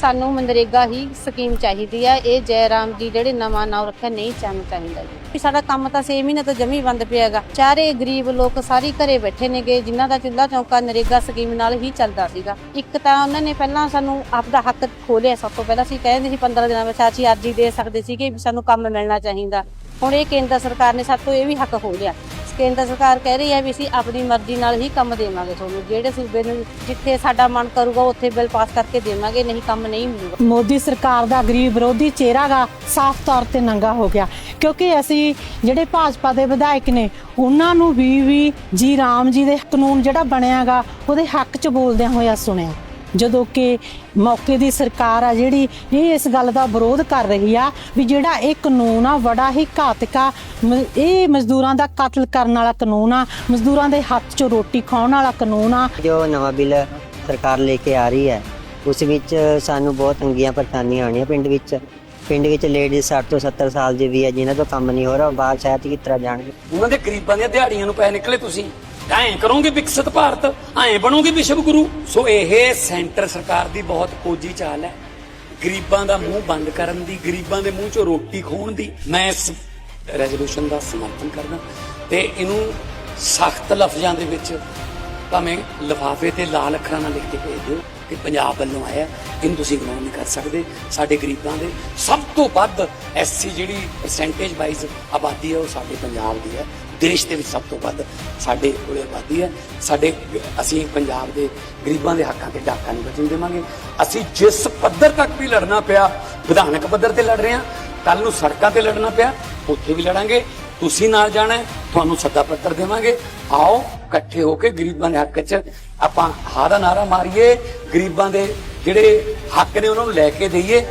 ਸਾਨੂੰ ਮਨਰੇਗਾ ਹੀ ਸਕੀਮ ਚਾਹੀਦੀ ਆ, ਇਹ ਜੈ ਜੀ ਜਿਹੜੇ ਨਵਾਂ ਨਾਮ ਰੱਖਿਆ ਨਹੀਂ ਚਾਹਨ ਚਾਹੀਦਾ ਜੀ। ਸਾਡਾ ਕੰਮ ਤਾਂ 6 ਮਹੀਨੇ ਤੋਂ ਜਮੀ ਬੰਦ ਪਿਆਗਾ ਚਾਰੇ ਗਰੀਬ ਲੋਕ ਸਾਰੇ ਘਰੇ ਬੈਠੇ ਨੇਗੇ, ਜਿਨ੍ਹਾਂ ਦਾ ਚੁੱਲ੍ਹਾ ਚੌਂਕਾ ਨਰੇਗਾ ਸਕੀਮ ਨਾਲ ਹੀ ਚੱਲਦਾ ਸੀਗਾ। ਇੱਕ ਤਾਂ ਉਹਨਾਂ ਨੇ ਪਹਿਲਾਂ ਸਾਨੂੰ ਆਪਦਾ ਹੱਕ ਖੋਲਿਆ ਸਭ ਤੋਂ ਪਹਿਲਾਂ। ਅਸੀਂ ਕਹਿੰਦੇ ਸੀ 15 ਦਿਨਾਂ ਵਿੱਚ ਅਸੀਂ ਅਰਜੀ ਦੇ ਸਕਦੇ ਸੀਗੇ ਵੀ ਸਾਨੂੰ ਕੰਮ ਮਿਲਣਾ ਚਾਹੀਦਾ। ਹੁਣ ਇਹ ਕੇਂਦਰ ਸਰਕਾਰ ਨੇ ਸਾਡੇ ਤੋਂ ਇਹ ਵੀ ਹੱਕ ਖੋਲਿਆ। ਕੇਂਦਰ ਸਰਕਾਰ ਕਹਿ ਰਹੀ ਹੈ ਵੀ ਅਸੀਂ ਆਪਣੀ ਮਰਜ਼ੀ ਨਾਲ ਹੀ ਕੰਮ ਦੇਵਾਂਗੇ ਤੁਹਾਨੂੰ। ਜਿਹੜੇ ਸੂਬੇ ਨੂੰ ਜਿੱਥੇ ਸਾਡਾ ਮਨ ਕਰੂਗਾ, ਉੱਥੇ ਬਿੱਲ ਪਾਸ ਕਰਕੇ ਦੇਵਾਂਗੇ, ਨਹੀਂ ਕੰਮ ਨਹੀਂ ਮਿਲੂਗਾ। ਮੋਦੀ ਸਰਕਾਰ ਦਾ ਗਰੀਬ ਵਿਰੋਧੀ ਚਿਹਰਾ ਗਾ, ਸਾਫ਼ ਤੌਰ ਤੇ ਨੰਗਾ ਹੋ ਗਿਆ। ਕਿਉਂਕਿ ਅਸੀਂ ਜਿਹੜੇ ਭਾਜਪਾ ਦੇ ਵਿਧਾਇਕ ਨੇ, ਉਹਨਾਂ ਨੂੰ ਵੀ ਵੀ ਜੀ ਰਾਮ ਜੀ ਦੇ ਕਾਨੂੰਨ ਜਿਹੜਾ ਬਣਿਆਗਾ ਉਹਦੇ ਹੱਕ 'ਚ ਬੋਲਦਿਆਂ ਹੋਇਆ ਸੁਣਿਆ। ਜਦੋਂ ਕਿ ਮੌਕੇ ਦੀ ਸਰਕਾਰ ਆ ਜਿਹੜੀ ਇਹ ਇਸ ਗੱਲ ਦਾ ਵਿਰੋਧ ਕਰ ਰਹੀ ਆ ਵੀ ਜਿਹੜਾ ਇਹ ਕਾਨੂੰਨ ਆ ਬੜਾ ਹੀ ਘਾਤਕ ਆ। ਮ- ਇਹ ਮਜ਼ਦੂਰਾਂ ਦਾ ਕਤਲ ਕਰਨ ਵਾਲਾ ਕਾਨੂੰਨ ਆ ਮਜ਼ਦੂਰਾਂ ਦੇ ਹੱਥ 'ਚੋਂ ਰੋਟੀ ਖਾਣ ਵਾਲਾ ਕਾਨੂੰਨ ਆ। ਜੋ ਨਵਾਂ ਬਿੱਲ ਸਰਕਾਰ ਲੈ ਕੇ ਆ ਰਹੀ ਹੈ ਉਸ ਵਿੱਚ ਸਾਨੂੰ ਬਹੁਤ ਤੰਗੀਆਂ ਪਰੇਸ਼ਾਨੀਆਂ ਆਉਣੀਆਂ ਪਿੰਡ ਵਿੱਚ। ਪਿੰਡ ਵਿੱਚ ਲੇਡੀਜ਼ 60 ਤੋਂ 70 ਸਾਲ ਦੇ ਵੀ ਹੈ ਜਿਨ੍ਹਾਂ ਤੋਂ ਕੰਮ ਨਹੀਂ ਹੋ ਰਿਹਾ ਉਹ ਬਾਹਰ ਸ਼ਹਿਰ 'ਚ ਕਿਸ ਤਰ੍ਹਾਂ ਜਾਣਗੇ? ਉਹਨਾਂ ਦੇ ਗਰੀਬਾਂ ਦੀਆਂ ਦਿਹਾੜੀਆਂ ਨੂੰ ਪੈ ਨਿਕਲੇ ਤੁਸੀਂ? ਐਂ ਕਰੋਗੇ ਵਿਕਸਿਤ ਭਾਰਤ, ਐਂ ਬਣੋਗੇ ਵਿਸ਼ਵ ਗੁਰੂ। ਸੋ ਇਹ ਸੈਂਟਰ ਸਰਕਾਰ ਦੀ ਬਹੁਤ ਕੋਜੀ ਚਾਲ ਹੈ। ਗਰੀਬਾਂ ਦਾ ਮੂੰਹ ਬੰਦ ਕਰਨ ਦੀ, ਗਰੀਬਾਂ ਦੇ ਮੂੰਹ ਚੋਂ ਰੋਟੀ ਖੋਣ ਦੀ। ਮੈਂ ਇਸ ਰੈਜ਼ੋਲੂਸ਼ਨ ਦਾ ਸਮਰਥਨ ਕਰਦਾ। ਤੇ ਇਹਨੂੰ ਸਖਤ ਲਫ਼ਜ਼ਾਂ ਦੇ ਵਿੱਚ ਭਾਵੇਂ ਲਿਫਾਫੇ ਤੇ ਲਾਲ ਅੱਖਰਾਂ ਨਾਲ ਲਿਖ ਕੇ ਭੇਜ ਦਿਓ। ਕਿ ਪੰਜਾਬ ਵੱਲੋਂ ਆਇਆ ਇਹਨੂੰ ਤੁਸੀਂ ਇਗਨੋਰ ਨਹੀਂ ਕਰ ਸਕਦੇ। ਸਾਡੇ ਗਰੀਬਾਂ ਦੇ ਸਭ ਤੋਂ ਵੱਧ ਐਸਸੀ ਜਿਹੜੀ ਪਰਸੈਂਟੇਜ ਵਾਈਜ਼ ਆਬਾਦੀ ਹੈ ਉਹ ਸਾਡੇ ਪੰਜਾਬ ਦੀ ਹੈ। ਦੇਸ਼ ਦੇ ਵਿੱਚ ਸਭ ਤੋਂ ਵੱਧ ਸਾਡੇ ਕੋਲੇ ਆਬਾਦੀ ਹੈ। ਸਾਡੇ ਅਸੀਂ ਪੰਜਾਬ ਦੇ ਗਰੀਬਾਂ ਦੇ ਹੱਕਾਂ ਤੇ ਡਾਕਾ ਨਹੀਂ ਬਚਣ ਦੇਵਾਂਗੇ। ਅਸੀਂ ਜਿਸ ਪੱਧਰ ਤੱਕ ਵੀ ਲੜਨਾ ਪਿਆ, ਵਿਧਾਨਕ ਪੱਧਰ ਤੇ ਲੜ ਰਹੇ ਹਾਂ ਕੱਲ ਨੂੰ ਸੜਕਾਂ ਤੇ ਲੜਨਾ ਪਿਆ, ਉੱਥੇ ਵੀ ਲੜਾਂਗੇ। ਤੁਸੀਂ ਨਾਲ ਜਾਣਾ ਤੁਹਾਨੂੰ ਸੱਦਾ ਪੱਤਰ ਦੇਵਾਂਗੇ। ਆਓ, ਇਕੱਠੇ ਹੋ ਕੇ ਗਰੀਬਾਂ ਦੇ ਹੱਕ 'ਚ ਆਪਾਂ ਹਾਂ ਦਾ ਨਾਰਾ ਮਾਰੀਏ। ਗਰੀਬਾਂ ਦੇ ਜਿਹੜੇ ਹੱਕ ਨੇ, ਉਹਨਾਂ ਨੂੰ ਲੈ ਕੇ ਦਈਏ।